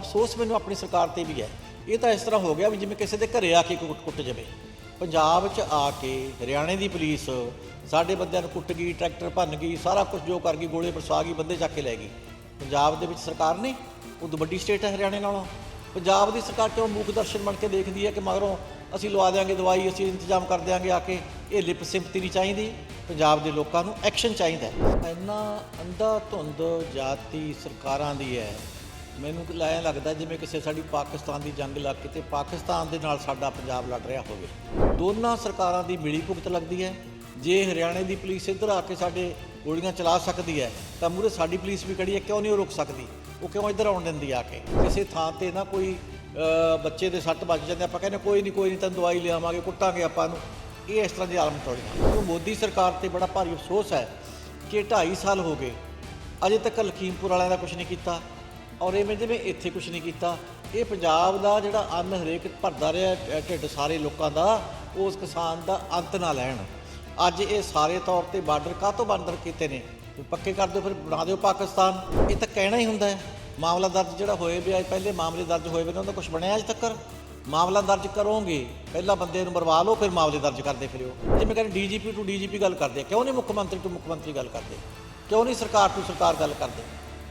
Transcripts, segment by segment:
ਅਫਸੋਸ ਮੈਨੂੰ ਆਪਣੀ ਸਰਕਾਰ ਤੇ ਵੀ ਹੈ। ਇਹ ਤਾਂ ਇਸ ਤਰ੍ਹਾਂ ਹੋ ਗਿਆ ਵੀ ਜਿਵੇਂ ਕਿਸੇ ਦੇ ਘਰੇ ਆ ਕੇ ਕੁੱਟ ਕੁੱਟ ਜਾਵੇ। ਪੰਜਾਬ 'ਚ ਆ ਕੇ ਹਰਿਆਣੇ ਦੀ ਪੁਲਿਸ ਸਾਡੇ ਬੰਦਿਆਂ ਨੂੰ ਕੁੱਟ ਗਈ, ਟਰੈਕਟਰ ਭੰਨ ਗਈ, ਸਾਰਾ ਕੁਝ ਜੋ ਕਰ ਗਈ, ਗੋਲੇ ਬਰਸਾ ਗਈ, ਬੰਦੇ ਚੱਕ ਕੇ ਲੈ ਗਈ। ਪੰਜਾਬ ਦੇ ਵਿੱਚ ਸਰਕਾਰ ਨਹੀਂ ਉਦੋਂ ਵੱਡੀ ਸਟੇਟ ਹੈ ਹਰਿਆਣੇ ਨਾਲੋਂ। ਪੰਜਾਬ ਦੀ ਸਰਕਾਰ ਕਿਉਂ ਮੂਕ ਦਰਸ਼ਨ ਬਣ ਕੇ ਦੇਖਦੀ ਹੈ ਕਿ ਮਗਰੋਂ ਅਸੀਂ ਲਵਾ ਦਿਆਂਗੇ ਦਵਾਈ, ਅਸੀਂ ਇੰਤਜ਼ਾਮ ਕਰ ਦਿਆਂਗੇ ਆ ਕੇ, ਇਹ ਲਿਪ ਸਿੰਪਤੀ ਨਹੀਂ ਚਾਹੀਦੀ। ਪੰਜਾਬ ਦੇ ਲੋਕਾਂ ਨੂੰ ਐਕਸ਼ਨ ਚਾਹੀਦਾ ਹੈ। ਇੰਨਾ ਅੰਧਾ ਧੁੰਦ ਜਾਤੀ ਸਰਕਾਰਾਂ ਦੀ ਹੈ। ਮੈਨੂੰ ਐਂ ਲੱਗਦਾ ਜਿਵੇਂ ਕਿਸੇ ਸਾਡੀ ਪਾਕਿਸਤਾਨ ਦੀ ਜੰਗ ਲੱਗ ਕੇ ਤੇ ਪਾਕਿਸਤਾਨ ਦੇ ਨਾਲ ਸਾਡਾ ਪੰਜਾਬ ਲੜ ਰਿਹਾ ਹੋਵੇ। ਦੋਨਾਂ ਸਰਕਾਰਾਂ ਦੀ ਮਿਲੀ ਭੁਗਤ ਲੱਗਦੀ ਹੈ। ਜੇ ਹਰਿਆਣੇ ਦੀ ਪੁਲਿਸ ਇੱਧਰ ਆ ਕੇ ਸਾਡੇ ਗੋਲੀਆਂ ਚਲਾ ਸਕਦੀ ਹੈ, ਤਾਂ ਮੂਰੇ ਸਾਡੀ ਪੁਲਿਸ ਵੀ ਖੜੀ ਹੈ, ਕਿਉਂ ਨਹੀਂ ਉਹ ਰੁਕ ਸਕਦੀ? ਉਹ ਕਿਉਂ ਇੱਧਰ ਆਉਣ ਦਿੰਦੀ ਆ ਕੇ? ਕਿਸੇ ਥਾਂ ਤੇ ਨਾ ਕੋਈ ਬੱਚੇ ਦੇ ਸੱਟ ਵੱਜ ਜਾਂਦੇ, ਆਪਾਂ ਕਹਿੰਦੇ ਕੋਈ ਨਹੀਂ ਕੋਈ ਨਹੀਂ ਤਾਂ ਦਵਾਈ ਲਿਆਵਾਂਗੇ, ਕੁੱਟਾਂਗੇ ਆਪਾਂ ਨੂੰ। ਇਹ ਇਸ ਤਰ੍ਹਾਂ ਦੀ ਆਲਮ ਤੋੜੀਆਂ ਉਹ ਮੋਦੀ ਸਰਕਾਰ ਤੇ ਬੜਾ ਭਾਰੀ ਅਫਸੋਸ ਹੈ ਕਿ 2.5 ਸਾਲ ਹੋ ਗਏ, ਅਜੇ ਤੱਕ ਲਖੀਮਪੁਰ ਵਾਲਿਆਂ ਦਾ ਕੁਝ ਨਹੀਂ ਕੀਤਾ। ਔਰ ਇਵੇਂ ਜਿਵੇਂ ਇੱਥੇ ਕੁਝ ਨਹੀਂ ਕੀਤਾ, ਇਹ ਪੰਜਾਬ ਦਾ ਜਿਹੜਾ ਅੰਨ ਹਰੇਕ ਭਰਦਾ ਰਿਹਾ ਢਿੱਡ ਸਾਰੇ ਲੋਕਾਂ ਦਾ, ਉਸ ਕਿਸਾਨ ਦਾ ਅੰਤ ਨਾ ਲੈਣ। ਅੱਜ ਇਹ ਸਾਰੇ ਤੌਰ ਤੇ ਬਾਰਡਰ ਕਾਹਤੋਂ ਬੰਦਰ ਕੀਤੇ ਨੇ? ਪੱਕੇ ਕਰ ਦਿਓ, ਫਿਰ ਬਣਾ ਦਿਓ ਪਾਕਿਸਤਾਨ। ਇਹ ਤਾਂ ਕਹਿਣਾ ਹੀ ਹੁੰਦਾ ਹੈ। ਮਾਮਲਾ ਦਰਜ ਜਿਹੜਾ ਹੋਏ ਵੀ ਅੱਜ ਪਹਿਲੇ ਮਾਮਲੇ ਦਰਜ ਹੋਏ ਵੀ ਨੇ, ਉਹਦਾ ਕੁਝ ਬਣਿਆ ਅਜੇ ਤੱਕ ਮਾਮਲਾ ਦਰਜ ਕਰੋਗੇ? ਪਹਿਲਾਂ ਬੰਦੇ ਨੂੰ ਮਰਵਾ ਲਓ, ਫਿਰ ਮਾਮਲੇ ਦਰਜ ਕਰਦੇ ਫਿਰਿਓ। ਜਿਵੇਂ ਕਹਿੰਦੇ ਡੀਜੀਪੀ ਟੂ ਡੀਜੀਪੀ ਗੱਲ ਕਰਦੇ ਕਿਉਂ ਨਹੀਂ ਮੁੱਖ ਮੰਤਰੀ ਟੂ ਮੁੱਖ ਮੰਤਰੀ ਗੱਲ ਕਰਦੇ? ਕਿਉਂ ਨਹੀਂ ਸਰਕਾਰ ਟੂ ਸਰਕਾਰ ਗੱਲ ਕਰਦੇ?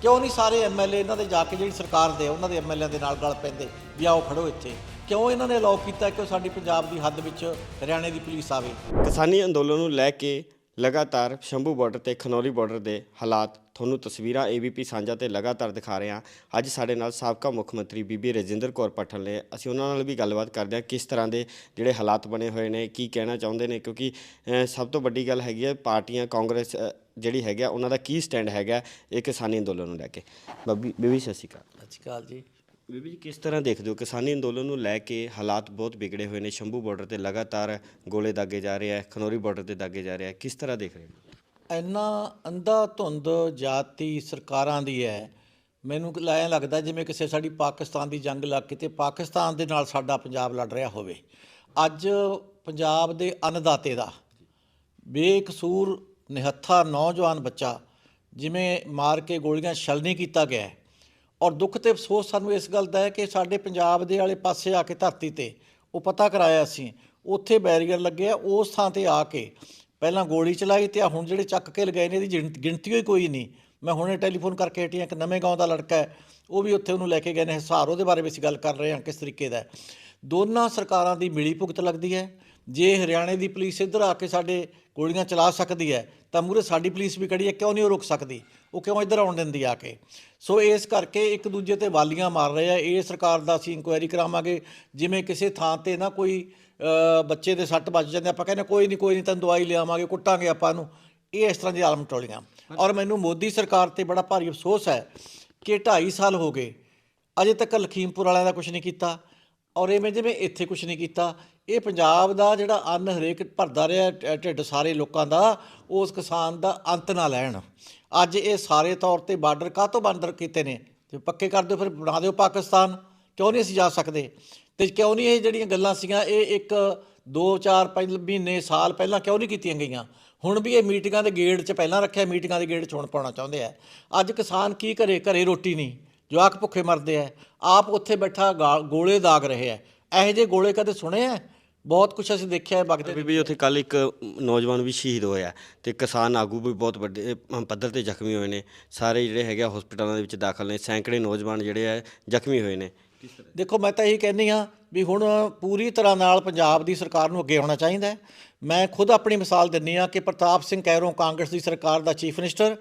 ਕਿਉਂ ਨਹੀਂ ਸਾਰੇ ਐਮਐਲਏ ਇਹਨਾਂ ਦੇ ਜਾ ਕੇ ਜਿਹੜੀ ਸਰਕਾਰ ਦੇ ਉਹਨਾਂ ਦੇ ਐਮਐਲਏ ਦੇ ਨਾਲ ਗੱਲ ਪੈਂਦੇ ਵੀ ਆਓ ਖੜੋ ਇੱਥੇ? ਕਿਉਂ ਇਹਨਾਂ ਨੇ ਅਲਾਉ ਕੀਤਾ ਕਿ ਉਹ ਸਾਡੀ ਪੰਜਾਬ ਦੀ ਹੱਦ ਵਿੱਚ ਹਰਿਆਣੇ ਦੀ ਪੁਲਿਸ ਆਵੇ? ਕਿਸਾਨੀ ਅੰਦੋਲਨ ਨੂੰ ਲੈ ਕੇ ਲਗਾਤਾਰ ਸ਼ੰਭੂ ਬਾਰਡਰ ਤੇ ਖਨੌਰੀ ਬਾਰਡਰ ਦੇ ਹਾਲਾਤ ਤੁਹਾਨੂੰ ਤਸਵੀਰਾਂ ਏਬੀਪੀ ਸਾਂਝਾ ਤੇ ਲਗਾਤਾਰ ਦਿਖਾ ਰਹੇ ਹਾਂ। ਅੱਜ ਸਾਡੇ ਨਾਲ ਸਾਬਕਾ ਮੁੱਖ ਮੰਤਰੀ ਬੀਬੀ ਰਜਿੰਦਰ ਕੌਰ ਪਠਨ ਨੇ। ਅਸੀਂ ਉਹਨਾਂ ਨਾਲ ਵੀ ਗੱਲਬਾਤ ਕਰਦੇ ਹਾਂ ਕਿਸ ਤਰ੍ਹਾਂ ਦੇ ਜਿਹੜੇ ਹਾਲਾਤ ਬਣੇ ਹੋਏ ਨੇ, ਕੀ ਕਹਿਣਾ ਚਾਹੁੰਦੇ ਨੇ? ਕਿਉਂਕਿ ਸਭ ਤੋਂ ਵੱਡੀ ਗੱਲ ਹੈਗੀ ਹੈ, ਪਾਰਟੀਆਂ ਕਾਂਗਰਸ ਜਿਹੜੀ ਹੈਗਾ ਉਹਨਾਂ ਦਾ ਕੀ ਸਟੈਂਡ ਹੈਗਾ ਇਹ ਕਿਸਾਨੀ ਅੰਦੋਲਨ ਨੂੰ ਲੈ ਕੇ। ਬੱਬੀ ਬੀਬੀ ਸਤਿ ਸ਼੍ਰੀ ਅਕਾਲ। ਸਤਿ ਸ਼੍ਰੀ ਅਕਾਲ ਜੀ। ਬੀਬੀ ਜੀ ਕਿਸ ਤਰ੍ਹਾਂ ਦੇਖਦੇ ਹੋ ਕਿਸਾਨੀ ਅੰਦੋਲਨ ਨੂੰ ਲੈ ਕੇ ਹਾਲਾਤ ਬਹੁਤ ਵਿਗੜੇ ਹੋਏ ਨੇ ਸ਼ੰਭੂ ਬਾਰਡਰ ਤੇ ਲਗਾਤਾਰ ਗੋਲੇ ਦਾਗੇ ਜਾ ਰਹੇ ਆ ਖਨੌਰੀ ਬਾਰਡਰ ਤੇ ਦਾਗੇ ਜਾ ਰਹੇ ਆ ਕਿਸ ਤਰ੍ਹਾਂ ਦੇਖ ਰਹੇ ਹੋ? ਇੰਨਾ ਅੰਧਾ ਧੁੰਦ ਜਾਤੀ ਸਰਕਾਰਾਂ ਦੀ ਹੈ। ਮੈਨੂੰ ਐਂ ਲੱਗਦਾ ਜਿਵੇਂ ਕਿਸੇ ਸਾਡੀ ਪਾਕਿਸਤਾਨ ਦੀ ਜੰਗ ਲੱਗ ਕੇ ਤੇ ਪਾਕਿਸਤਾਨ ਦੇ ਨਾਲ ਸਾਡਾ ਪੰਜਾਬ ਲੜ ਰਿਹਾ ਹੋਵੇ। ਅੱਜ ਪੰਜਾਬ ਦੇ ਅੰਨਦਾਤੇ ਦਾ ਬੇਕਸੂਰ ਨਿਹੱਥਾ ਨੌਜਵਾਨ ਬੱਚਾ ਜਿਵੇਂ ਮਾਰ ਕੇ ਗੋਲੀਆਂ ਛਲਣੀ ਕੀਤਾ ਗਿਆ ਹੈ। ਔਰ ਦੁੱਖ ਤੇ ਅਫਸੋਸ ਸਾਨੂੰ ਇਸ ਗੱਲ ਦਾ ਹੈ ਕਿ ਸਾਡੇ ਪੰਜਾਬ ਦੇ ਵਾਲੇ ਪਾਸੇ ਆ ਕੇ ਧਰਤੀ ਤੇ ਉਹ ਪਤਾ ਕਰਾਇਆ ਅਸੀਂ ਉੱਥੇ ਬੈਰੀਅਰ ਲੱਗੇ ਆ ਉਸ ਥਾਂ ਤੇ ਆ ਕੇ ਪਹਿਲਾਂ ਗੋਲੀ ਚਲਾਈ ਤੇ ਆ ਹੁਣ ਜਿਹੜੇ ਚੱਕ ਕੇ ਲਗਾਏ ਨੇ ਇਹਦੀ ਗਿਣ- ਗਿਣਤੀ ਹੋਈ ਕੋਈ ਨਹੀਂ। ਮੈਂ ਹੁਣੇ ਟੈਲੀਫੋਨ ਕਰਕੇ ਹਟੀ ਇੱਕ ਨਵੇਂ ਗਾਉਂ ਦਾ ਲੜਕਾ ਹੈ, ਉਹ ਵੀ ਉੱਥੇ ਉਹਨੂੰ ਲੈ ਕੇ ਗਏ ਨੇ। ਹਿਸਾਰ ਉਹਦੇ ਬਾਰੇ ਵੀ ਅਸੀਂ ਗੱਲ ਕਰ ਰਹੇ ਹਾਂ ਕਿਸ ਤਰੀਕੇ ਦਾ ਦੋਨਾਂ ਸਰਕਾਰਾਂ ਦੀ ਮਿਲੀ ਭੁਗਤ ਲੱਗਦੀ ਹੈ। ਜੇ ਹਰਿਆਣੇ ਦੀ ਪੁਲਿਸ ਇੱਧਰ ਆ ਕੇ ਸਾਡੇ ਗੋਲੀਆਂ ਚਲਾ ਸਕਦੀ ਹੈ, ਤਾਂ ਮੂਰੇ ਸਾਡੀ ਪੁਲਿਸ ਵੀ ਖੜੀ ਹੈ, ਕਿਉਂ ਨਹੀਂ ਉਹ ਰੁਕ ਸਕਦੀ? ਉਹ ਕਿਉਂ ਇੱਧਰ ਆਉਣ ਦਿੰਦੀ ਆ ਕੇ? ਸੋ ਇਸ ਕਰਕੇ ਇੱਕ ਦੂਜੇ ਤੇ ਵਾਲੀਆਂ ਮਾਰ ਰਹੇ ਆ। ਇਹ ਸਰਕਾਰ ਦਾ ਅਸੀਂ ਇਨਕੁਆਇਰੀ ਕਰਾਵਾਂਗੇ। ਜਿਵੇਂ ਕਿਸੇ ਥਾਂ ਤੇ ਨਾ ਕੋਈ ਬੱਚੇ ਦੇ ਸੱਟ ਵੱਜ ਜਾਂਦੇ, ਆਪਾਂ ਕਹਿੰਦੇ ਕੋਈ ਨਹੀਂ ਕੋਈ ਨਹੀਂ ਤੈਨੂੰ ਦਵਾਈ ਲਿਆਵਾਂਗੇ, ਕੁੱਟਾਂਗੇ ਆਪਾਂ ਨੂੰ ਇਹ ਇਸ ਤਰ੍ਹਾਂ ਦੀ ਆਲਮ ਟੋਲੀਆਂ। ਔਰ ਮੈਨੂੰ ਮੋਦੀ ਸਰਕਾਰ ਤੇ ਬੜਾ ਭਾਰੀ ਅਫਸੋਸ ਹੈ ਕਿ 2.5 ਸਾਲ ਹੋ ਗਏ। ਅਜੇ ਤੱਕ ਲਖੀਮਪੁਰ ਵਾਲਿਆਂ ਦਾ ਕੁਝ ਨਹੀਂ ਕੀਤਾ। ਔਰ ਇਹ ਮੈਂ ਜਿਵੇਂ ਇੱਥੇ ਕੁਝ ਨਹੀਂ ਕੀਤਾ। ਇਹ ਪੰਜਾਬ ਦਾ ਜਿਹੜਾ ਅੰਨ ਹਰੇਕ ਭਰਦਾ ਰਿਹਾ ਢਿੱਡ ਸਾਰੇ ਲੋਕਾਂ ਦਾ, ਉਸ ਕਿਸਾਨ ਦਾ ਅੰਤ ਨਾ ਲੈਣ। ਅੱਜ ਇਹ ਸਾਰੇ ਤੌਰ ਤੇ ਬਾਰਡਰ ਕਾਹਤੋਂ ਬੰਦਰ ਕੀਤੇ ਨੇ? ਤੇ ਪੱਕੇ ਕਰ ਦਿਓ ਫਿਰ, ਬਣਾ ਦਿਓ ਪਾਕਿਸਤਾਨ। ਕਿਉਂ ਨਹੀਂ ਅਸੀਂ ਜਾ ਸਕਦੇ? ਤੇ ਕਿਉਂ ਨਹੀਂ ਇਹ ਜਿਹੜੀਆਂ ਗੱਲਾਂ ਸੀਗੀਆਂ, ਇਹ ਇੱਕ 2 4 5 ਮਹੀਨੇ, ਸਾਲ ਪਹਿਲਾਂ ਕਿਉਂ ਨਹੀਂ ਕੀਤੀਆਂ ਗਈਆਂ? ਹੁਣ ਵੀ ਇਹ ਮੀਟਿੰਗਾਂ ਦੇ ਗੇੜ 'ਚ ਪਹਿਲਾਂ ਰੱਖਿਆ, ਮੀਟਿੰਗਾਂ ਦੇ ਗੇੜ 'ਚ ਹੁਣ ਪਾਉਣਾ ਚਾਹੁੰਦੇ ਆ। ਅੱਜ ਕਿਸਾਨ ਕੀ ਕਰੇ? ਘਰੇ ਰੋਟੀ ਨਹੀਂ। ਜਵਾਕ ਭੁੱਖੇ ਮਰਦੇ ਆ। ਆਪ ਉੱਥੇ ਬੈਠਾ ਗਾ- ਗੋਲੇ ਦਾਗ ਰਹੇ ਆ। ਇਹੋ ਜਿਹੇ ਗੋਲੇ ਕਦੇ ਸੁਣੇ ਆ? ਬਹੁਤ ਕੁਝ ਅਸੀਂ ਦੇਖਿਆ ਹੈ ਵਗਦੇ ਬੀਬੀ ਉੱਥੇ ਕੱਲ ਇੱਕ ਨੌਜਵਾਨ ਵੀ ਸ਼ਹੀਦ ਹੋਇਆ ਤੇ ਕਿਸਾਨ ਆਗੂ ਵੀ ਬਹੁਤ ਵੱਡੇ ਪੱਧਰ ਤੇ ਜ਼ਖਮੀ ਹੋਏ ਨੇ। ਸਾਰੇ ਜਿਹੜੇ ਹੈਗੇ ਆ ਹਸਪਤਾਲਾਂ ਦੇ ਵਿੱਚ ਦਾਖਲ ਨੇ ਸੈਂਕੜੇ ਨੌਜਵਾਨ ਜਿਹੜੇ ਆ ਜ਼ਖਮੀ ਹੋਏ ਨੇ। ਦੇਖੋ ਮੈਂ ਤਾਂ ਇਹੀ ਕਹਿੰਦੀ ਹਾਂ ਵੀ ਹੁਣ ਪੂਰੀ ਤਰ੍ਹਾਂ ਨਾਲ ਪੰਜਾਬ ਦੀ ਸਰਕਾਰ ਨੂੰ ਅੱਗੇ ਆਉਣਾ ਚਾਹੀਦਾ ਮੈਂ ਖੁਦ ਆਪਣੀ ਮਿਸਾਲ ਦਿੰਨੀ ਆ ਕਿ ਪ੍ਰਤਾਪ ਸਿੰਘ ਕੈਰੋਂ ਕਾਂਗਰਸ ਦੀ ਸਰਕਾਰ ਦਾ ਚੀਫ ਮਿਨਿਸਟਰ।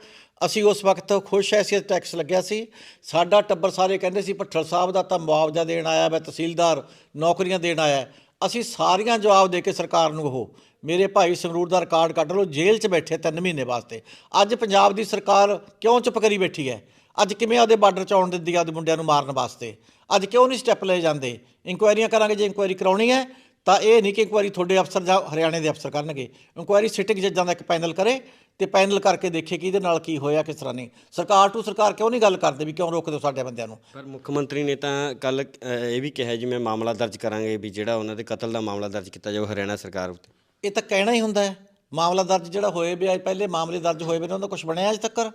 ਅਸੀਂ ਉਸ ਵਕਤ ਖੁਸ਼ ਐਸੀਅਤ ਟੈਕਸ ਲੱਗਿਆ ਸੀ। ਸਾਡਾ ਟੱਬਰ ਸਾਰੇ ਕਹਿੰਦੇ ਸੀ ਭੱਠਲ ਸਾਹਿਬ ਦਾ ਤਾਂ ਮੁਆਵਜ਼ਾ ਦੇਣ ਆਇਆ ਵਾ ਤਹਿਸੀਲਦਾਰ ਨੌਕਰੀਆਂ ਦੇਣ ਆਇਆ। ਅਸੀਂ ਸਾਰੀਆਂ ਜਵਾਬ ਦੇ ਕੇ ਸਰਕਾਰ ਨੂੰ ਉਹ, ਮੇਰੇ ਭਾਈ ਸੰਗਰੂਰ ਦਾ ਰਿਕਾਰਡ ਕੱਢ ਲਓ, ਜੇਲ੍ਹ 'ਚ ਬੈਠੇ 3 ਮਹੀਨੇ ਵਾਸਤੇ। ਅੱਜ ਪੰਜਾਬ ਦੀ ਸਰਕਾਰ ਕਿਉਂ ਚੁੱਪ ਕਰੀ ਬੈਠੀ ਹੈ? ਅੱਜ ਕਿਵੇਂ ਆਦੇ ਬਾਰਡਰ 'ਚ ਆਉਣ ਦਿੰਦੀ ਆ ਉਹਦੇ ਮੁੰਡਿਆਂ ਨੂੰ ਮਾਰਨ ਵਾਸਤੇ? ਅੱਜ ਕਿਉਂ ਨਹੀਂ ਸਟੈਪ ਲਏ ਜਾਂਦੇ? ਇਨਕੁਆਇਰੀਆਂ ਕਰਾਂਗੇ, ਜੇ ਇਨਕੁਆਇਰੀ ਕਰਾਉਣੀ ਹੈ, ਤਾਂ ਇਹ ਨਹੀਂ ਕਿ ਇਨਕੁਆਇਰੀ ਤੁਹਾਡੇ ਅਫਸਰ ਜਾਂ ਹਰਿਆਣੇ ਦੇ ਅਫਸਰ ਕਰਨਗੇ। ਇਨਕੁਆਇਰੀ ਸਿਟਿੰਗ ਜੱਜਾਂ ਦਾ ਇੱਕ ਪੈਨਲ ਕਰੇ ਤੇ ਪੈਨਲ ਕਰਕੇ ਦੇਖੇ ਕਿ ਇਹਦੇ ਨਾਲ ਕੀ ਹੋਇਆ ਕਿਸ ਤਰ੍ਹਾਂ ਨਹੀਂ। ਸਰਕਾਰ ਟੂ ਸਰਕਾਰ ਕਿਉਂ ਨਹੀਂ ਗੱਲ ਕਰਦੇ ਵੀ ਕਿਉਂ ਰੋਕਦੇ ਹੋ ਸਾਡੇ ਬੰਦਿਆਂ ਨੂੰ? ਪਰ ਮੁੱਖ ਮੰਤਰੀ ਨੇ ਤਾਂ ਕੱਲ ਇਹ ਵੀ ਕਿਹਾ ਜਿਵੇਂ ਮਾਮਲਾ ਦਰਜ ਕਰਾਂਗੇ ਵੀ ਜਿਹੜਾ ਉਹਨਾਂ ਦੇ ਕਤਲ ਦਾ ਮਾਮਲਾ ਦਰਜ ਕੀਤਾ ਜਾਊ ਹਰਿਆਣਾ ਸਰਕਾਰ ਉੱਤੇ। ਇਹ ਤਾਂ ਕਹਿਣਾ ਹੀ ਹੁੰਦਾ ਹੈ। ਮਾਮਲਾ ਦਰਜ ਜਿਹੜਾ ਹੋਏ ਵੀ ਅੱਜ ਪਹਿਲੇ ਮਾਮਲੇ ਦਰਜ ਹੋਏ ਵੀ ਨੇ ਉਹਦਾ ਕੁਝ ਬਣਿਆ ਅਜੇ ਤੱਕ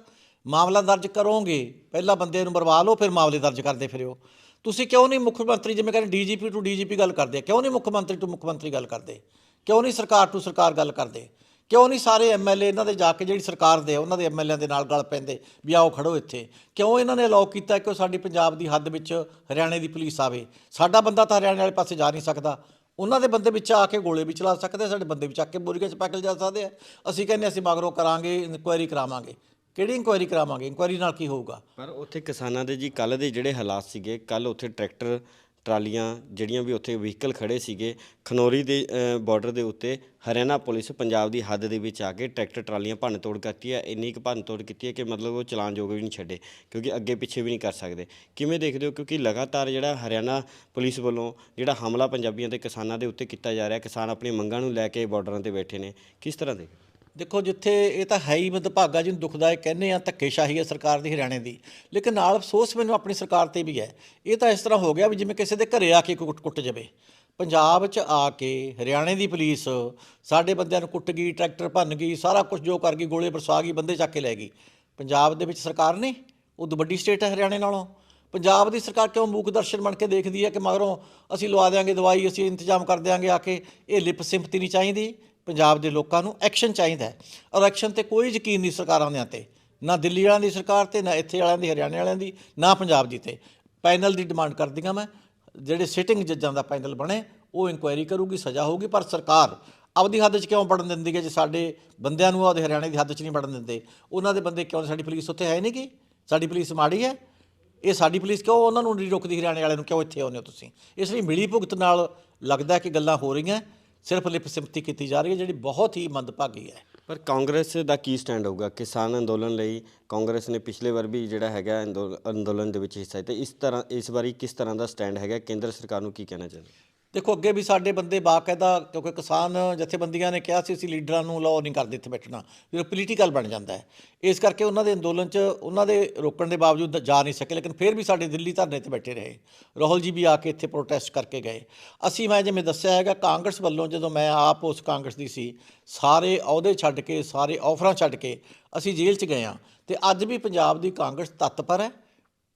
ਮਾਮਲਾ ਦਰਜ ਕਰੋਗੇ ਪਹਿਲਾਂ ਬੰਦੇ ਨੂੰ ਮਰਵਾ ਲਓ ਫਿਰ ਮਾਮਲੇ ਦਰਜ ਕਰਦੇ ਫਿਰਿਓ। ਤੁਸੀਂ ਕਿਉਂ ਨਹੀਂ ਮੁੱਖ ਮੰਤਰੀ ਜਿਵੇਂ ਕਹਿੰਦੇ ਡੀਜੀਪੀ ਟੂ ਡੀਜੀਪੀ ਗੱਲ ਕਰਦੇ ਕਿਉਂ ਨਹੀਂ ਮੁੱਖ ਮੰਤਰੀ ਟੂ ਮੁੱਖ ਮੰਤਰੀ ਗੱਲ ਕਰਦੇ? ਕਿਉਂ ਨਹੀਂ ਸਰਕਾਰ ਟੂ ਸਰਕਾਰ ਗੱਲ ਕਰਦੇ? ਕਿਉਂ ਨਹੀਂ ਸਾਰੇ ਐਮਐਲਏ ਇਹਨਾਂ ਦੇ ਜਾ ਕੇ ਜਿਹੜੀ ਸਰਕਾਰ ਦੇ ਉਹਨਾਂ ਦੇ ਐਮਐਲਏ ਦੇ ਨਾਲ ਗੱਲ ਪੈਂਦੇ ਵੀ ਆਓ ਖੜੋ ਇੱਥੇ। ਕਿਉਂ ਇਹਨਾਂ ਨੇ ਅਲਾਉ ਕੀਤਾ ਕਿ ਉਹ ਸਾਡੀ ਪੰਜਾਬ ਦੀ ਹੱਦ ਵਿੱਚ ਹਰਿਆਣੇ ਦੀ ਪੁਲਿਸ ਆਵੇ? ਸਾਡਾ ਬੰਦਾ ਤਾਂ ਹਰਿਆਣੇ ਵਾਲੇ ਪਾਸੇ ਜਾ ਨਹੀਂ ਸਕਦਾ। ਉਹਨਾਂ ਦੇ ਬੰਦੇ ਵਿੱਚ ਆ ਕੇ ਗੋਲੇ ਵੀ ਚਲਾ ਸਕਦੇ ਸਾਡੇ ਬੰਦੇ ਵਿੱਚ ਆ ਕੇ ਬੋਰੀਆਂ 'ਚ ਪੈਕਲ ਜਾ ਸਕਦੇ ਆ। ਅਸੀਂ ਕਹਿੰਦੇ ਅਸੀਂ ਮਗਰੋਂ ਕਰਾਂਗੇ ਇਨਕੁਆਇਰੀ ਕਰਾਵਾਂਗੇ। ਕਿਹੜੀ ਇਨਕੁਆਇਰੀ ਕਰਾਵਾਂਗੇ? ਇਨਕੁਆਇਰੀ ਨਾਲ ਕੀ ਹੋਊਗਾ? ਪਰ ਉੱਥੇ ਕਿਸਾਨਾਂ ਦੇ ਜੀ ਕੱਲ ਦੇ ਜਿਹੜੇ ਹਾਲਾਤ ਸੀਗੇ ਕੱਲ ਉੱਥੇ ਟਰੈਕਟਰ ਟਰਾਲੀਆਂ ਜਿਹੜੀਆਂ ਵੀ ਉੱਥੇ ਵਹੀਕਲ ਖੜੇ ਸੀਗੇ, ਖਨੌਰੀ ਦੇ ਬਾਰਡਰ ਦੇ ਉੱਤੇ ਹਰਿਆਣਾ ਪੁਲਿਸ ਪੰਜਾਬ ਦੀ ਹੱਦ ਦੇ ਵਿੱਚ ਆ ਕੇ ਟਰੈਕਟਰ ਟਰਾਲੀਆਂ ਭੰਨ ਤੋੜ ਕਰਤੀ ਹੈ। ਇੰਨੀ ਕੁ ਭੰਨ ਤੋੜ ਕੀਤੀ ਹੈ ਕਿ ਮਤਲਬ ਉਹ ਚਲਾਨ ਯੋਗ ਵੀ ਨਹੀਂ ਛੱਡੇ, ਕਿਉਂਕਿ ਅੱਗੇ ਪਿੱਛੇ ਵੀ ਨਹੀਂ ਕਰ ਸਕਦੇ। ਕਿਵੇਂ ਦੇਖਦੇ ਹੋ? ਕਿਉਂਕਿ ਲਗਾਤਾਰ ਜਿਹੜਾ ਹਰਿਆਣਾ ਪੁਲਿਸ ਵੱਲੋਂ ਜਿਹੜਾ ਹਮਲਾ ਪੰਜਾਬੀਆਂ ਤੇ ਕਿਸਾਨਾਂ ਦੇ ਉੱਤੇ ਕੀਤਾ ਜਾ ਰਿਹਾ, ਕਿਸਾਨ ਆਪਣੀਆਂ ਮੰਗਾਂ ਨੂੰ ਲੈ ਕੇ ਬਾਰਡਰਾਂ ਤੇ ਬੈਠੇ ਨੇ। ਕਿਸ ਤਰ੍ਹਾਂ ਦੇ ਦੇਖੋ ਜਿੱਥੇ ਇਹ ਤਾਂ ਹੈ ਹੀ ਮਦਭਾਗਾ ਜਿਹਨੂੰ ਦੁਖਦਾਇਕ ਕਹਿੰਦੇ ਆ, ਧੱਕੇਸ਼ਾਹੀ ਹੈ ਸਰਕਾਰ ਦੀ ਹਰਿਆਣੇ ਦੀ। ਲੇਕਿਨ ਨਾਲ ਅਫਸੋਸ ਮੈਨੂੰ ਆਪਣੀ ਸਰਕਾਰ ਤੇ ਵੀ ਹੈ। ਇਹ ਤਾਂ ਇਸ ਤਰ੍ਹਾਂ ਹੋ ਗਿਆ ਵੀ ਜਿਵੇਂ ਕਿਸੇ ਦੇ ਘਰੇ ਆ ਕੇ ਕੁੱਟ ਕੁੱਟ ਜਾਵੇ। ਪੰਜਾਬ 'ਚ ਆ ਕੇ ਹਰਿਆਣੇ ਦੀ ਪੁਲਿਸ ਸਾਡੇ ਬੰਦਿਆਂ ਨੂੰ ਕੁੱਟ ਗਈ, ਟਰੈਕਟਰ ਭੰਨ ਗਈ, ਸਾਰਾ ਕੁਝ ਜੋ ਕਰ ਗਈ, ਗੋਲੇ ਬਰਸਾ ਗਈ, ਬੰਦੇ ਚੱਕ ਕੇ ਲੈ ਗਈ। ਪੰਜਾਬ ਦੇ ਵਿੱਚ ਸਰਕਾਰ ਨਹੀਂ ਉਦੋਂ ਵੱਡੀ ਸਟੇਟ ਹੈ ਹਰਿਆਣੇ ਨਾਲੋਂ। ਪੰਜਾਬ ਦੀ ਸਰਕਾਰ ਕਿਉਂ ਮੂਕ ਦਰਸ਼ਨ ਬਣ ਕੇ ਦੇਖਦੀ ਹੈ ਕਿ ਮਗਰੋਂ ਅਸੀਂ ਲਵਾ ਦਿਆਂਗੇ ਦਵਾਈ, ਅਸੀਂ ਇੰਤਜ਼ਾਮ ਕਰ ਦਿਆਂਗੇ ਆ ਕੇ, ਇਹ ਲਿਪ ਸਿੰਪਤੀ ਨਹੀਂ ਚਾਹੀਦੀ। ਪੰਜਾਬ ਦੇ ਲੋਕਾਂ ਨੂੰ ਐਕਸ਼ਨ ਚਾਹੀਦਾ ਹੈ ਔਰ ਐਕਸ਼ਨ ਤੇ ਕੋਈ ਯਕੀਨ ਨਹੀਂ ਸਰਕਾਰਾਂ ਦੇ ਤੇ। ਨਾ ਦਿੱਲੀ ਵਾਲਿਆਂ ਦੀ ਸਰਕਾਰ ਤੇ, ਨਾ ਇੱਥੇ ਵਾਲਿਆਂ ਦੀ, ਹਰਿਆਣੇ ਵਾਲਿਆਂ ਦੀ, ਨਾ ਪੰਜਾਬ ਦੀ ਤੇ। ਪੈਨਲ ਦੀ ਡਿਮਾਂਡ ਕਰਦੀਆਂ ਮੈਂ। ਜਿਹੜੇ ਸਿਟਿੰਗ ਜੱਜਾਂ ਦਾ ਪੈਨਲ ਬਣੇ, ਉਹ ਇਨਕੁਆਇਰੀ ਕਰੂਗੀ, ਸਜ਼ਾ ਹੋਊਗੀ, ਪਰ ਸਰਕਾਰ ਆਪਦੀ ਹੱਦ 'ਚ ਕਿਉਂ ਵੜਨ ਦਿੰਦੀ ਹੈ ਜੇ ਸਾਡੇ ਬੰਦਿਆਂ ਨੂੰ ਆਪਦੇ ਹਰਿਆਣੇ ਦੀ ਹੱਦ 'ਚ ਨਹੀਂ ਵੜਨ ਦਿੰਦੇ? ਉਹਨਾਂ ਦੇ ਬੰਦੇ ਕਿਉਂ ਸਾਡੀ ਪੁਲਿਸ ਉੱਥੇ ਹੈ ਨਹੀਂ ਗੀ? ਸਾਡੀ ਪੁਲਿਸ ਮਾੜੀ ਹੈ? ਇਹ ਸਾਡੀ ਪੁਲਿਸ ਕਿਉਂ ਉਹਨਾਂ ਨੂੰ ਨਹੀਂ ਰੋਕਦੀ? ਹਰਿਆਣੇ ਵਾਲਿਆਂ ਨੂੰ ਕਿਉਂ ਇੱਥੇ ਆਉਂਦੇ ਹੋ ਤੁਸੀਂ? ਇਸ ਲਈ ਮਿਲੀ ਭੁਗਤ ਨਾਲ ਲੱਗਦਾ ਕਿ ਗੱਲਾਂ ਹੋ ਰਹੀਆਂ। ਸਿਰਫ ਲਿਪ ਸਿੰਪਤੀ ਕੀਤੀ ਜਾ ਰਹੀ ਹੈ, ਜਿਹੜੀ ਬਹੁਤ ਹੀ ਮੰਦਭਾਗੀ ਹੈ। ਪਰ ਕਾਂਗਰਸ ਦਾ ਕੀ ਸਟੈਂਡ ਹੋਊਗਾ? ਕਿਸਾਨ ਅੰਦੋਲਨ ਲਈ ਕਾਂਗਰਸ ਨੇ ਪਿਛਲੇ ਵਾਰ ਵੀ ਜਿਹੜਾ ਹੈਗਾ ਅੰਦੋ- ਅੰਦੋਲਨ ਦੇ ਵਿੱਚ ਹਿੱਸਾ ਲਿੱਤਾ। ਇਸ ਤਰ੍ਹਾਂ, ਇਸ ਵਾਰੀ ਕਿਸ ਤਰ੍ਹਾਂ ਦਾ ਸਟੈਂਡ ਹੈਗਾ? ਕੇਂਦਰ ਸਰਕਾਰ ਨੂੰ ਕੀ ਕਹਿਣਾ ਚਾਹੁੰਦੇ ਦੇਖੋ, ਅੱਗੇ ਵੀ ਸਾਡੇ ਬੰਦੇ ਬਾਕਾਇਦਾ, ਕਿਉਂਕਿ ਕਿਸਾਨ ਜਥੇਬੰਦੀਆਂ ਨੇ ਕਿਹਾ ਸੀ, ਅਸੀਂ ਲੀਡਰਾਂ ਨੂੰ ਲਾਓ ਨਹੀਂ ਕਰਦੇ ਇੱਥੇ ਬੈਠਣਾ ਫਿਰ ਪੋਲੀਟੀਕਲ ਬਣ ਜਾਂਦਾ ਹੈ। ਇਸ ਕਰਕੇ ਉਹਨਾਂ ਦੇ ਅੰਦੋਲਨ 'ਚ ਉਹਨਾਂ ਦੇ ਰੋਕਣ ਦੇ ਬਾਵਜੂਦ ਜਾ ਨਹੀਂ ਸਕੇ, ਲੇਕਿਨ ਫਿਰ ਵੀ ਸਾਡੇ ਦਿੱਲੀ ਧਰਨੇ ਤੇ ਬੈਠੇ ਰਹੇ। ਰਾਹੁਲ ਜੀ ਵੀ ਆ ਕੇ ਇੱਥੇ ਪ੍ਰੋਟੈਸਟ ਕਰਕੇ ਗਏ। ਅਸੀਂ, ਮੈਂ ਜਿਵੇਂ ਦੱਸਿਆ ਹੈਗਾ, ਕਾਂਗਰਸ ਵੱਲੋਂ ਜਦੋਂ ਮੈਂ ਆਪ ਉਸ ਕਾਂਗਰਸ ਦੀ ਸੀ, ਸਾਰੇ ਅਹੁਦੇ ਛੱਡ ਕੇ, ਸਾਰੇ ਆਫਰਾਂ ਛੱਡ ਕੇ ਅਸੀਂ ਜੇਲ੍ਹ 'ਚ ਗਏ ਹਾਂ। ਤੇ ਅੱਜ ਵੀ ਪੰਜਾਬ ਦੀ ਕਾਂਗਰਸ ਤਤਪਰ ਹੈ।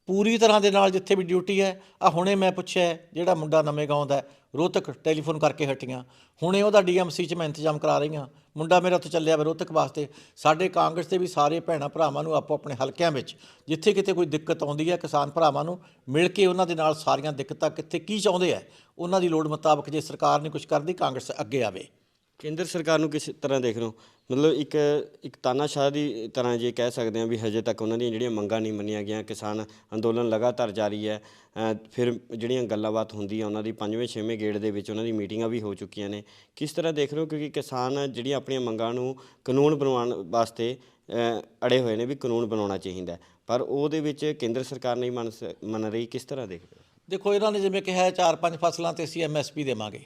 ਪੂਰੀ ਤਰ੍ਹਾਂ ਦੇ ਨਾਲ ਜਿੱਥੇ ਵੀ ਡਿਊਟੀ ਹੈ ਆ ਹੁਣੇ ਮੈਂ ਪੁੱਛਿਆ ਜਿਹੜਾ ਮੁੰਡਾ ਨਵੇਂ ਗਾਉਂ ਦਾ ਰੋਹਤਕ ਟੈਲੀਫੋਨ ਕਰਕੇ ਹਟੀਆਂ। ਹੁਣੇ ਉਹਦਾ ਡੀਐਮਸੀ 'ਚ ਮੈਂ ਇੰਤਜ਼ਾਮ ਕਰਾ ਰਹੀ ਹਾਂ। ਮੁੰਡਾ ਮੇਰਾ ਉੱਥੇ ਚੱਲਿਆ ਵਾ ਰੋਹਤਕ ਵਾਸਤੇ। ਸਾਡੇ ਕਾਂਗਰਸ ਦੇ ਵੀ ਸਾਰੇ ਭੈਣਾਂ ਭਰਾਵਾਂ ਨੂੰ ਆਪੋ ਆਪਣੇ ਹਲਕਿਆਂ ਵਿੱਚ, ਜਿੱਥੇ ਕਿਤੇ ਕੋਈ ਦਿੱਕਤ ਆਉਂਦੀ ਹੈ ਕਿਸਾਨ ਭਰਾਵਾਂ ਨੂੰ, ਮਿਲ ਕੇ ਉਹਨਾਂ ਦੇ ਨਾਲ ਸਾਰੀਆਂ ਦਿੱਕਤਾਂ ਕਿੱਥੇ ਕੀ ਚਾਹੁੰਦੇ ਆ ਉਹਨਾਂ ਦੀ ਲੋੜ ਮੁਤਾਬਕ ਜੇ ਸਰਕਾਰ ਨਹੀਂ ਕੁਝ ਕਰਦੀ, ਕਾਂਗਰਸ ਅੱਗੇ ਆਵੇ। ਕੇਂਦਰ ਸਰਕਾਰ ਨੂੰ ਕਿਸ ਤਰ੍ਹਾਂ ਦੇਖ ਰਹੇ ਹੋ? ਮਤਲਬ ਇੱਕ ਇੱਕ ਤਾਨਾਸ਼ਾਹ ਦੀ ਤਰ੍ਹਾਂ ਜੇ ਕਹਿ ਸਕਦੇ ਹਾਂ ਵੀ ਹਜੇ ਤੱਕ ਉਹਨਾਂ ਦੀਆਂ ਜਿਹੜੀਆਂ ਮੰਗਾਂ ਨਹੀਂ ਮੰਨੀਆਂ ਗਈਆਂ ਕਿਸਾਨ ਅੰਦੋਲਨ ਲਗਾਤਾਰ ਜਾਰੀ ਹੈ ਅ, ਫਿਰ ਜਿਹੜੀਆਂ ਗੱਲਾਂਬਾਤ ਹੁੰਦੀ ਆ ਉਹਨਾਂ ਦੀ ਪੰਜਵੇਂ ਛੇਵੇਂ ਗੇੜ ਦੇ ਵਿੱਚ ਉਹਨਾਂ ਦੀ ਮੀਟਿੰਗਾਂ ਵੀ ਹੋ ਚੁੱਕੀਆਂ ਨੇ। ਕਿਸ ਤਰ੍ਹਾਂ ਦੇਖ ਰਹੇ ਹੋ? ਕਿਉਂਕਿ ਕਿਸਾਨ ਜਿਹੜੀਆਂ ਆਪਣੀਆਂ ਮੰਗਾਂ ਨੂੰ ਕਾਨੂੰਨ ਬਣਾਉਣ ਵਾਸਤੇ ਅ, ਅੜੇ ਹੋਏ ਨੇ ਵੀ ਕਾਨੂੰਨ ਬਣਾਉਣਾ ਚਾਹੀਦਾ ਹੈ। ਪਰ ਉਹਦੇ ਵਿੱਚ ਕੇਂਦਰ ਸਰਕਾਰ ਨਹੀਂ ਮੰਨ ਸ- ਮੰਨ ਰਹੀ ਕਿਸ ਤਰ੍ਹਾਂ ਦੇਖ ਰਹੇ ਹੋ? ਦੇਖੋ ਇਹਨਾਂ ਨੇ ਜਿਵੇਂ ਕਿਹਾ ਚਾਰ ਪੰਜ ਫਸਲਾਂ ਤੇ ਅਸੀਂ ਐਮਐਸਪੀ ਦੇਵਾਂਗੇ।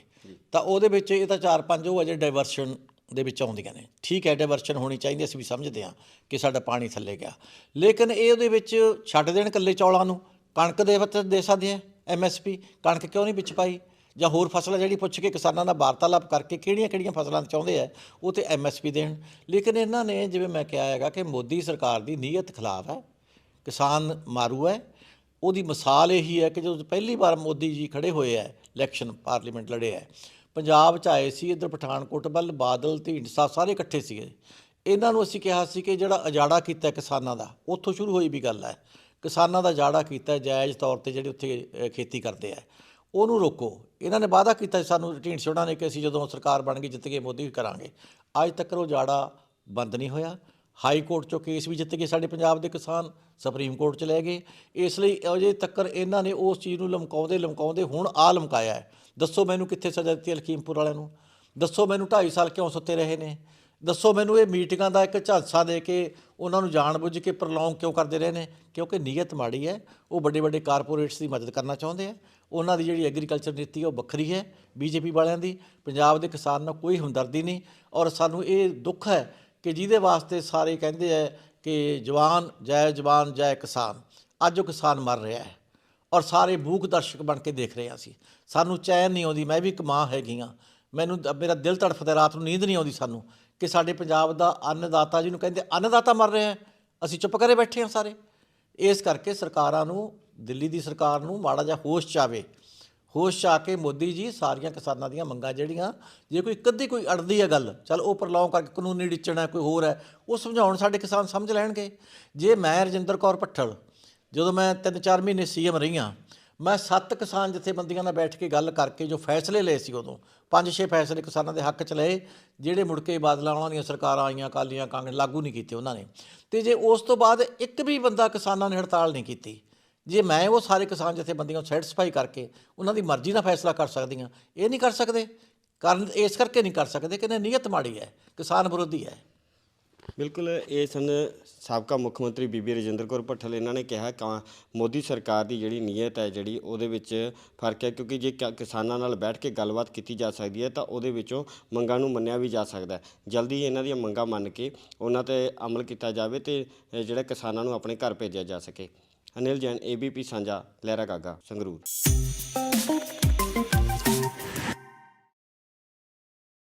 ਤਾਂ ਉਹਦੇ ਵਿੱਚ ਇਹ ਤਾਂ ਚਾਰ ਪੰਜ ਉਹ ਅਜੇ ਡਾਈਵਰਸ਼ਨ ਦੇ ਵਿੱਚ ਆਉਂਦੀਆਂ ਨੇ। ਠੀਕ ਹੈ ਡਾਈਵਰਸ਼ਨ ਹੋਣੀ ਚਾਹੀਦੀ ਅਸੀਂ ਵੀ ਸਮਝਦੇ ਹਾਂ ਕਿ ਸਾਡਾ ਪਾਣੀ ਥੱਲੇ ਗਿਆ। ਲੇਕਿਨ ਇਹ ਉਹਦੇ ਵਿੱਚ ਛੱਡ ਦੇਣ ਕੱਲੇ ਚੌਲਾਂ ਨੂੰ? ਕਣਕ ਦੇ ਵਿੱਚ ਦੇ ਸਕਦੇ ਆ ਐਮਐਸਪੀ ਕਣਕ ਕਿਉਂ ਨਹੀਂ ਵਿੱਚ ਪਾਈ? ਜਾਂ ਹੋਰ ਫਸਲਾਂ ਜਿਹੜੀ ਪੁੱਛ ਕੇ ਕਿਸਾਨਾਂ ਦਾ ਵਾਰਤਾਲਾਪ ਕਰਕੇ ਕਿਹੜੀਆਂ ਕਿਹੜੀਆਂ ਫਸਲਾਂ ਚਾਹੁੰਦੇ ਆ ਉਹ ਤੇ ਐਮਐਸਪੀ ਦੇਣ। ਲੇਕਿਨ ਇਹਨਾਂ ਨੇ ਜਿਵੇਂ ਮੈਂ ਕਿਹਾ ਹੈਗਾ ਕਿ ਮੋਦੀ ਸਰਕਾਰ ਦੀ ਨੀਅਤ ਖਿਲਾਫ ਹੈ ਕਿਸਾਨ ਮਾਰੂ ਹੈ ਉਹਦੀ ਮਿਸਾਲ ਇਹੀ ਹੈ ਕਿ ਜਦੋਂ ਪਹਿਲੀ ਵਾਰ ਮੋਦੀ ਜੀ ਖੜੇ ਹੋਏ ਹੈ ਇਲੈਕਸ਼ਨ ਪਾਰਲੀਮੈਂਟ ਲੜੇ ਹੈ, ਪੰਜਾਬ ਚ ਆਏ ਸੀ, ਇੱਧਰ ਪਠਾਨਕੋਟ ਵੱਲ, ਬਾਦਲ, ਢੀਂਡਸਾ ਸਾਰੇ ਇਕੱਠੇ ਸੀਗੇ। ਇਹਨਾਂ ਨੂੰ ਅਸੀਂ ਕਿਹਾ ਸੀ ਕਿ ਜਿਹੜਾ ਅਜਾੜਾ ਕੀਤਾ ਕਿਸਾਨਾਂ ਦਾ, ਉੱਥੋਂ ਸ਼ੁਰੂ ਹੋਈ ਵੀ ਗੱਲ ਹੈ। ਕਿਸਾਨਾਂ ਦਾ ਜਾੜਾ ਕੀਤਾ ਜਾਇਜ਼ ਤੌਰ ਤੇ ਜਿਹੜੇ ਉੱਥੇ ਖੇਤੀ ਕਰਦੇ ਆ ਉਹਨੂੰ ਰੋਕੋ। ਇਹਨਾਂ ਨੇ ਵਾਅਦਾ ਕੀਤਾ ਸਾਨੂੰ, ਢੀਂਡਸੇ ਉਹਨਾਂ ਨੇ ਕਿ ਅਸੀਂ ਜਦੋਂ ਸਰਕਾਰ ਬਣ ਗਈ, ਜਿੱਤ ਕੇ ਮੋਦੀ ਵੀ ਕਰਾਂਗੇ। ਅੱਜ ਤੱਕ ਉਹ ਜਾੜਾ ਬੰਦ ਨਹੀਂ ਹੋਇਆ। ਹਾਈ ਕੋਰਟ ਚੋਂ ਕੇਸ ਵੀ ਜਿੱਤ ਗਏ ਸਾਡੇ ਪੰਜਾਬ ਦੇ ਕਿਸਾਨ ਸੁਪਰੀਮ ਕੋਰਟ ਚ ਲੈ ਗਏ। ਇਸ ਲਈ ਅਜੇ ਤੱਕ ਇਹਨਾਂ ਨੇ ਉਸ ਚੀਜ਼ ਨੂੰ ਲਮਕਾਉਂਦੇ ਲਮਕਾਉਂਦੇ ਹੁਣ ਆ ਲਮਕਾਇਆ ਹੈ। ਦੱਸੋ ਮੈਨੂੰ ਕਿੱਥੇ ਸਜ਼ਾ ਦਿੱਤੀ ਲਖੀਮਪੁਰ ਵਾਲਿਆਂ ਨੂੰ? ਦੱਸੋ ਮੈਨੂੰ 2.5 ਸਾਲ ਕਿਉਂ ਸੁੱਤੇ ਰਹੇ ਨੇ? ਦੱਸੋ ਮੈਨੂੰ ਇਹ ਮੀਟਿੰਗਾਂ ਦਾ ਇੱਕ ਝਾਂਸਾ ਦੇ ਕੇ ਉਹਨਾਂ ਨੂੰ ਜਾਣਬੁੱਝ ਕੇ ਪ੍ਰਲੋਂਗ ਕਿਉਂ ਕਰਦੇ ਰਹੇ ਨੇ? ਕਿਉਂਕਿ ਨੀਅਤ ਮਾੜੀ ਹੈ, ਉਹ ਵੱਡੇ ਵੱਡੇ ਕਾਰਪੋਰੇਟਸ ਦੀ ਮਦਦ ਕਰਨਾ ਚਾਹੁੰਦੇ ਆ। ਉਹਨਾਂ ਦੀ ਜਿਹੜੀ ਐਗਰੀਕਲਚਰ ਨੀਤੀ ਉਹ ਵੱਖਰੀ ਹੈ ਬੀਜੇਪੀ ਵਾਲਿਆਂ ਦੀ। ਪੰਜਾਬ ਦੇ ਕਿਸਾਨ ਨਾਲ ਕੋਈ ਹਮਦਰਦੀ ਨਹੀਂ ਔਰ ਸਾਨੂੰ ਇਹ ਦੁੱਖ ਹੈ ਕਿ ਜਿਹਦੇ ਵਾਸਤੇ ਸਾਰੇ ਕਹਿੰਦੇ ਆ ਕਿ ਜਵਾਨ, ਜੈ ਜਵਾਨ, ਜੈ ਕਿਸਾਨ। ਅੱਜ ਉਹ ਕਿਸਾਨ ਮਰ ਰਿਹਾ ਹੈ ਔਰ ਸਾਰੇ ਮੂਕ ਦਰਸ਼ਕ ਬਣ ਕੇ ਦੇਖ ਰਹੇ ਹਾਂ ਅਸੀਂ। ਸਾਨੂੰ ਚੈਨ ਨਹੀਂ ਆਉਂਦੀ, ਮੈਂ ਵੀ ਇੱਕ ਮਾਂ ਹੈਗੀ ਹਾਂ। ਮੈਨੂੰ ਦ- ਮੇਰਾ ਦਿਲ ਤੜਫਦਾ, ਰਾਤ ਨੂੰ ਨੀਂਦ ਨਹੀਂ ਆਉਂਦੀ ਸਾਨੂੰ ਕਿ ਸਾਡੇ ਪੰਜਾਬ ਦਾ ਅੰਨਦਾਤਾ ਜਿਹਨੂੰ ਕਹਿੰਦੇ ਅੰਨਦਾਤਾ ਮਰ ਰਿਹਾ ਹੈ। ਅਸੀਂ ਚੁੱਪ ਕਰੇ ਬੈਠੇ ਹਾਂ ਸਾਰੇ। ਇਸ ਕਰਕੇ ਸਰਕਾਰਾਂ ਨੂੰ, ਦਿੱਲੀ ਦੀ ਸਰਕਾਰ ਨੂੰ ਮਾੜਾ ਜਿਹਾ ਹੋਸ਼ 'ਚ ਆਵੇ। ਹੋਸ਼ ਆ ਕੇ ਮੋਦੀ ਜੀ ਸਾਰੀਆਂ ਕਿਸਾਨਾਂ ਦੀਆਂ ਮੰਗਾਂ ਜਿਹੜੀਆਂ, ਜੇ ਕੋਈ ਕਦੀ ਕੋਈ ਅੜਦੀ ਹੈ ਗੱਲ, ਚਲ ਉਹ ਪ੍ਰਲਾਉ ਕਰਕੇ ਕਾਨੂੰਨੀ ਡਿੱਚਣਾ ਕੋਈ ਹੋਰ ਹੈ, ਉਹ ਸਮਝਾਉਣ ਸਾਡੇ ਕਿਸਾਨ ਸਮਝ ਲੈਣਗੇ। ਜੇ ਮੈਂ ਰਜਿੰਦਰ ਕੌਰ ਭੱਠਲ, ਜਦੋਂ ਮੈਂ 3-4 ਮਹੀਨੇ ਸੀਐਮ ਰਹੀ ਹਾਂ, ਮੈਂ ਸੱਤ ਕਿਸਾਨ ਜਥੇਬੰਦੀਆਂ ਨਾਲ ਬੈਠ ਕੇ ਗੱਲ ਕਰਕੇ ਜੋ ਫੈਸਲੇ ਲਏ ਸੀ ਉਦੋਂ ਪੰਜ ਛੇ ਫੈਸਲੇ ਕਿਸਾਨਾਂ ਦੇ ਹੱਕ ਚ ਲਏ, ਜਿਹੜੇ ਮੁੜ ਕੇ ਬਾਦਲਾਂ ਉਹਨਾਂ ਦੀਆਂ ਸਰਕਾਰਾਂ ਆਈਆਂ ਕਾਲੀਆਂ ਕਾਂਗਰਸ, ਲਾਗੂ ਨਹੀਂ ਕੀਤੇ ਉਹਨਾਂ ਨੇ। ਤੇ ਜੇ ਉਸ ਤੋਂ ਬਾਅਦ ਇੱਕ ਵੀ ਬੰਦਾ ਕਿਸਾਨਾਂ ਨੇ ਹੜਤਾਲ ਨਹੀਂ ਕੀਤੀ ਜੇ ਮੈਂ ਉਹ ਸਾਰੇ ਕਿਸਾਨ ਜਥੇਬੰਦੀਆਂ ਨੂੰ ਸੈਟੀਸਫਾਈ ਕਰਕੇ ਉਹਨਾਂ ਦੀ ਮਰਜ਼ੀ ਨਾਲ ਫੈਸਲਾ ਕਰ ਸਕਦੀਆਂ, ਇਹ ਨਹੀਂ ਕਰ ਸਕਦੇ। ਕਾਰਨ, ਇਸ ਕਰਕੇ ਨਹੀਂ ਕਰ ਸਕਦੇ ਕਿ ਇਹਨਾਂ ਨੀਅਤ ਮਾੜੀ ਹੈ, ਕਿਸਾਨ ਵਿਰੋਧੀ ਹੈ। ਬਿਲਕੁਲ, ਇਹ ਸਨ ਸਾਬਕਾ ਮੁੱਖ ਮੰਤਰੀ ਬੀਬੀ ਰਜਿੰਦਰ ਕੌਰ ਭੱਠਲ ਇਹਨਾਂ ਨੇ ਕਿਹਾ ਕਿ ਮੋਦੀ ਸਰਕਾਰ ਦੀ ਜਿਹੜੀ ਨੀਅਤ ਹੈ, ਜਿਹੜੀ ਉਹਦੇ ਵਿੱਚ ਫ਼ਰਕ ਹੈ, ਕਿਉਂਕਿ ਜੇ ਕ- ਕਿਸਾਨਾਂ ਨਾਲ ਬੈਠ ਕੇ ਗੱਲਬਾਤ ਕੀਤੀ ਜਾ ਸਕਦੀ ਹੈ, ਤਾਂ ਉਹਦੇ ਵਿੱਚੋਂ ਮੰਗਾਂ ਨੂੰ ਮੰਨਿਆ ਵੀ ਜਾ ਸਕਦਾ ਹੈ। ਜਲਦੀ ਇਹਨਾਂ ਦੀਆਂ ਮੰਗਾਂ ਮੰਨ ਕੇ ਉਹਨਾਂ ਤੇ ਅਮਲ ਕੀਤਾ ਜਾਵੇ ਤੇ ਜਿਹੜਾ ਕਿਸਾਨਾਂ ਨੂੰ ਆਪਣੇ ਘਰ ਭੇਜਿਆ ਜਾ ਸਕੇ। ਅਨਿਲ ਜੈਨ ਏਬੀਪੀ ਸਾਂਝਾ ਲਹਿਰਾ ਗਾਗਾ ਸੰਗਰੂਰ।